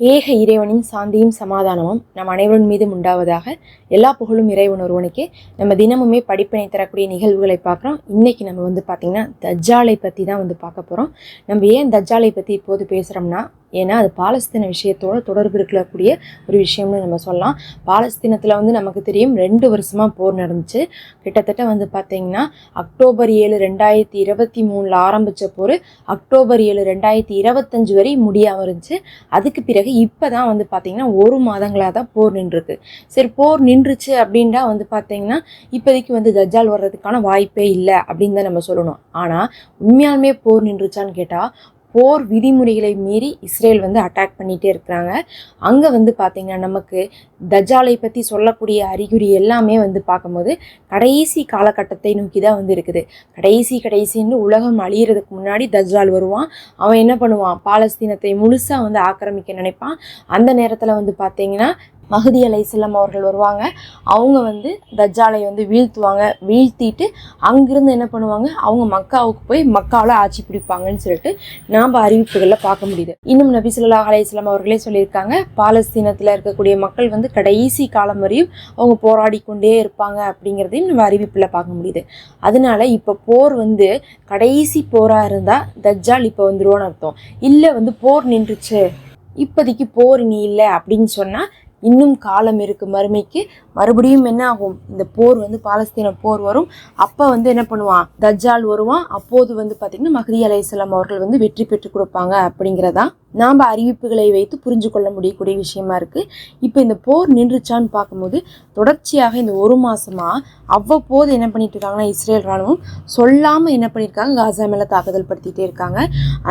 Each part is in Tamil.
ஏக இறைவனின் சாந்தியும் சமாதானமும் நம் அனைவரின் மீதும் உண்டாவதாக எல்லா புகழும் இறைவன் ஒருவனுக்கே நம்ம தினமுமே படிப்பினை தரக்கூடிய நிகழ்வுகளை பார்க்குறோம். இன்றைக்கி நம்ம வந்து பார்த்திங்கன்னா தஜ்ஜாலை பற்றி தான் வந்து பார்க்க போகிறோம் நம்ம ஏன் தஜ்ஜாலை பற்றி இப்போது பேசுகிறோம்னா ஏன்னா அது பாலஸ்தீன விஷயத்தோட தொடர்பு இருக்கக்கூடிய ஒரு விஷயம்னு நம்ம சொல்லலாம். பாலஸ்தீனத்தில் வந்து நமக்கு தெரியும் ரெண்டு வருஷமாக போர் நடந்துச்சு. கிட்டத்தட்ட வந்து பார்த்திங்கன்னா அக்டோபர் ஏழு ரெண்டாயிரத்தி இருபத்தி மூணில் ஆரம்பித்த போர் அக்டோபர் ஏழு ரெண்டாயிரத்தி இருபத்தஞ்சு வரை முடியாமல் இருந்துச்சு. அதுக்கு பிறகு இப்போ தான் வந்து பார்த்திங்கன்னா ஒரு மாதங்களாக தான் போர் நின்றுருக்கு. சரி போர் நின்றுச்சு அப்படின்டா வந்து பார்த்திங்கன்னா இப்போதைக்கு வந்து தஜால் வர்றதுக்கான வாய்ப்பே இல்லை அப்படின்னு தான் நம்ம சொல்லணும். ஆனால் உண்மையாலுமே போர் நின்றுச்சான்னு கேட்டால் போர் விதிமுறைகளை மீறி இஸ்ரேல் வந்து அட்டாக் பண்ணிகிட்டே இருக்கிறாங்க. அங்கே வந்து பார்த்திங்கன்னா நமக்கு தஜாலை பற்றி சொல்லக்கூடிய அறிகுறி எல்லாமே வந்து பார்க்கும்போது கடைசி காலகட்டத்தை நோக்கி தான் வந்து இருக்குது. கடைசி கடைசின்னு உலகம் அழியிறதுக்கு முன்னாடி தஜ்ஜால் வருவான். அவன் என்ன பண்ணுவான்? பாலஸ்தீனத்தை முழுசாக வந்து ஆக்கிரமிக்க நினைப்பான். அந்த நேரத்தில் வந்து பார்த்திங்கன்னா மகுதி அலைசல்லாம் அவர்கள் வருவாங்க. அவங்க வந்து தஜ்ஜாலை வந்து வீழ்த்துவாங்க. வீழ்த்திட்டு அங்கிருந்து என்ன பண்ணுவாங்க? அவங்க மக்காவுக்கு போய் மக்காவில் ஆட்சி பிடிப்பாங்கன்னு சொல்லிட்டு நாம் அறிவிப்புகளில் பார்க்க முடியுது. இன்னும் நபி சொல்லா அலையம் அவர்களே சொல்லியிருக்காங்க பாலஸ்தீனத்தில் இருக்கக்கூடிய மக்கள் வந்து கடைசி காலம் வரையும் அவங்க போராடி கொண்டே இருப்பாங்க அப்படிங்கிறதையும் நம்ம அறிவிப்பில் பார்க்க முடியுது. அதனால இப்போ போர் வந்து கடைசி போராக இருந்தால் தஜ்ஜால் இப்போ வந்துருவோன்னு அர்த்தம். இல்லை வந்து போர் நின்றுச்சு இப்போதைக்கு போர் இனி இல்லை அப்படின்னு சொன்னால் இன்னும் காலம் இருக்கு மறுமைக்கு. மறுபடியும் என்ன ஆகும்? இந்த போர் வந்து பாலஸ்தீன போர் வரும். அப்போ வந்து என்ன பண்ணுவான்? தஜ்ஜால் வருவான். அப்போது வந்து பார்த்திங்கன்னா மஹதி அலையாம் அவர்கள் வந்து வெற்றி பெற்று கொடுப்பாங்க அப்படிங்கிறதா நாம் அறிவிப்புகளை வைத்து புரிஞ்சு கொள்ள முடியக்கூடிய விஷயமா இருக்குது இப்போ இந்த போர் நின்றுச்சான்னு பார்க்கும்போது தொடர்ச்சியாக இந்த ஒரு மாதமாக அவ்வப்போது என்ன பண்ணிட்டு இருக்காங்கன்னா இஸ்ரேல் ராணுவம் சொல்லாமல் என்ன பண்ணியிருக்காங்க காசா மேலே தாக்குதல் படுத்திகிட்டே இருக்காங்க.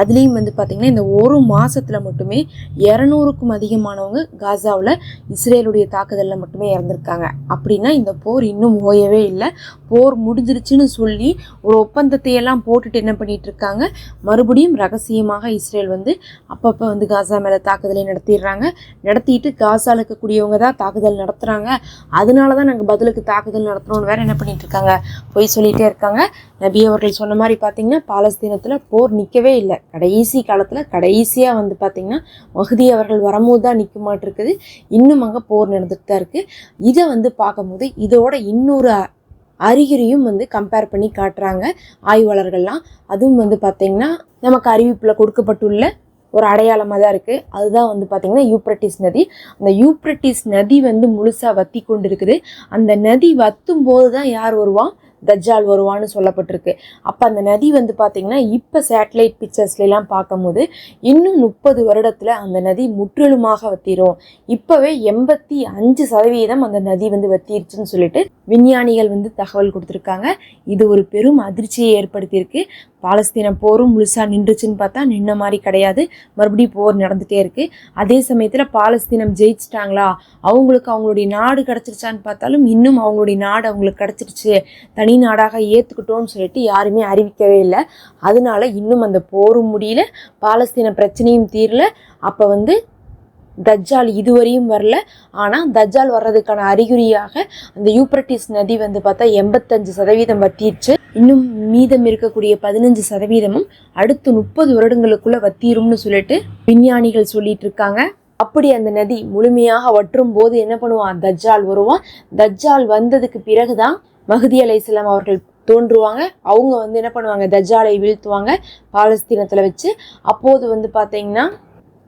அதுலேயும் வந்து பார்த்திங்கன்னா இந்த ஒரு மாதத்தில் மட்டுமே இரநூறுக்கும் அதிகமானவங்க காசாவில் இஸ்ரேலுடைய தாக்குதலில் மட்டுமே இறந்துருக்காங்க. அப்படின்னா இந்த போர் இன்னும் ஓயவே இல்லை. போர் முடிஞ்சிருச்சுன்னு சொல்லி ஒரு ஒப்பந்தத்தை எல்லாம் போட்டுட்டு என்ன பண்ணிட்டு இருக்காங்க மறுபடியும் ரகசியமாக இஸ்ரேல் வந்து அப்பப்போ வந்து காசா மேலே தாக்குதலை நடத்திடுறாங்க. நடத்திட்டு காசாவில் இருக்கக்கூடியவங்க தான் தாக்குதல் நடத்துகிறாங்க அதனால தான் நாங்கள் பதிலுக்கு தாக்குதல் நடத்துகிறோம்னு வேற என்ன பண்ணிட்டு இருக்காங்க போய் சொல்லிகிட்டே இருக்காங்க. நபி அவர்கள் சொன்ன மாதிரி பார்த்தீங்கன்னா பாலஸ்தீனத்தில் போர் நிற்கவே இல்லை. கடைசி காலத்தில் கடைசியாக வந்து பார்த்திங்கன்னா மகுதி அவர்கள் வரும்போது தான் நிற்க மாட்டிருக்குது. இன்னும் அங்கே போர் நடந்துட்டு தான் இருக்குது இது வந்து பார்க்கும்போது இதோட இன்னொரு அறிகுறியும் வந்து கம்பேர் பண்ணி காட்டுறாங்க ஆய்வாளர்கள்லாம். அதுவும் வந்து பார்த்திங்கன்னா நமக்கு அறிவிப்பில் கொடுக்கப்பட்டுள்ள ஒரு அடையாளமாக தான் இருக்குது அதுதான் வந்து பார்த்திங்கன்னா யூப்ரட்டிஸ் நதி. அந்த யூப்ரட்டிஸ் நதி வந்து முழுசாக வத்தி கொண்டு இருக்குது அந்த நதி வத்தும் போது தான் யார் வருவான்? தஜ்ஜால் வருவான்னு சொல்லப்பட்டிருக்கு. அப்போ அந்த நதி வந்து பார்த்திங்கன்னா இப்போ சேட்டலைட் பிக்சர்ஸ்லாம் பார்க்கும்போது இன்னும் முப்பது வருடத்தில் அந்த நதி முற்றிலுமாக வத்திரும். இப்போவே எண்பத்தி அஞ்சு சதவீதம் அந்த நதி வந்து வத்திருச்சுன்னு சொல்லிட்டு விஞ்ஞானிகள் வந்து தகவல் கொடுத்துருக்காங்க. இது ஒரு பெரும் அதிர்ச்சியை ஏற்படுத்தியிருக்கு. பாலஸ்தீன போரும் முழுசாக நின்றுச்சுன்னு பார்த்தா நின்ன மாதிரி கிடையாது. மறுபடியும் போர் நடந்துகிட்டே இருக்குது அதே சமயத்தில் பாலஸ்தீனம் ஜெயிச்சிட்டாங்களா? அவங்களுக்கு அவங்களுடைய நாடு கிடச்சிருச்சான்னு பார்த்தாலும் இன்னும் அவங்களுடைய நாடு அவங்களுக்கு கிடச்சிருச்சு. தனி நாடாக ஏற்றுக்கிட்டோன்னு சொல்லிட்டு யாருமே அறிவிக்கவே இல்லை. அதனால இன்னும் அந்த போரும் முடியல. பாலஸ்தீன பிரச்சனையும் தீரல. அப்போ வந்து தஜ்ஜால் இதுவரையும் வரல. ஆனால் தஜ்ஜால் வர்றதுக்கான அறிகுறியாக அந்த யூப்ரட்டிஸ் நதி வந்து பார்த்தா எண்பத்தஞ்சு சதவீதம் வத்திருச்சு. இன்னும் மீதம் இருக்கக்கூடிய பதினஞ்சு சதவீதமும் அடுத்து முப்பது வருடங்களுக்குள்ள வத்திரும்னு சொல்லிட்டு விஞ்ஞானிகள் சொல்லிட்டு இருக்காங்க. அப்படி அந்த நதி முழுமையாக வற்றும் போது என்ன பண்ணுவான்? தஜ்ஜால் வருவான். தஜ்ஜால் வந்ததுக்கு பிறகுதான் மஹதி அலைசலாம் அவர்கள் தோன்றுவாங்க. அவங்க வந்து என்ன பண்ணுவாங்க? தஜ்ஜாலை வீழ்த்துவாங்க பாலஸ்தீனத்தில் வச்சு. அப்போது வந்து பார்த்தீங்கன்னா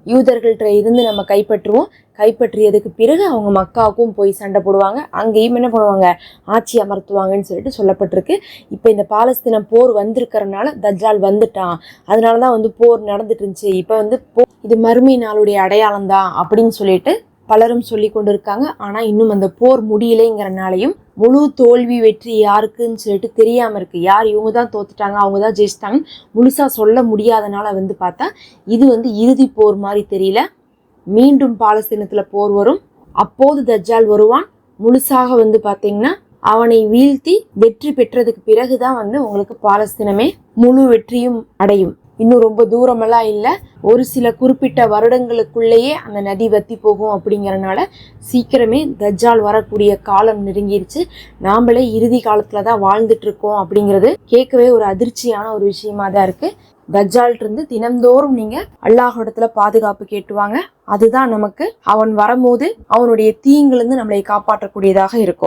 யூதர்கள்ட்ட இருந்து நம்ம கைப்பற்றுவோம். கைப்பற்றியதுக்கு பிறகு அவங்க மக்காவுக்கும் போய் சண்டை போடுவாங்க. அங்கேயும் என்ன பண்ணுவாங்க? ஆட்சி அமர்த்துவாங்கன்னு சொல்லிட்டு சொல்லப்பட்டிருக்கு. இப்போ இந்த பாலஸ்தீனம் போர் வந்திருக்கிறனால தஜ்ஜால் வந்துட்டான். அதனால தான் வந்து போர் நடந்துட்டு இருந்துச்சு. இப்போ வந்து போ இது மறுமை நாளுடைய அடையாளம் தான் அப்படின்னு சொல்லிட்டு பலரும் சொல்லி கொண்டு இருக்காங்க ஆனால் இன்னும் அந்த போர் முடியலைங்கிறனாலையும் முழு தோல்வி வெற்றி யாருக்குன்னு சொல்லிட்டு தெரியாமல் இருக்குது யார் இவங்க தான் தோத்துட்டாங்க அவங்க தான் ஜெயிச்சிட்டாங்க முழுசாக சொல்ல முடியாதனால வந்து பார்த்தா இது வந்து இறுதி போர் மாதிரி தெரியல. மீண்டும் பாலஸ்தீனத்தில் போர் வரும். அப்போது தஜ்ஜால் வருவான். முழுசாக வந்து பார்த்தீங்கன்னா அவனை வீழ்த்தி வெற்றி பெற்றதுக்கு பிறகுதான் வந்து உங்களுக்கு பாலஸ்தீனமே முழு வெற்றியும் அடையும். இன்னும் ரொம்ப தூரமெல்லாம் இல்லை. ஒரு சில குறிப்பிட்ட வருடங்களுக்குள்ளேயே அந்த நதி வத்தி போகும் அப்படிங்கிறனால சீக்கிரமே தஜ்ஜால் வரக்கூடிய காலம் நெருங்கிருச்சு. நாமளே இறுதி காலத்தில் தான் வாழ்ந்துட்டு இருக்கோம் அப்படிங்கிறது கேட்கவே ஒரு அதிர்ச்சியான ஒரு விஷயமா தான் இருக்குது தஜ்ஜால்ட்ட இருந்து தினந்தோறும் நீங்கள் அல்லாஹ்விடத்துல பாதுகாப்பு கேட்டுவாங்க. அதுதான் நமக்கு அவன் வரும்போது அவனுடைய தீங்கிலிருந்து நம்மளை காப்பாற்றக்கூடியதாக இருக்கும்.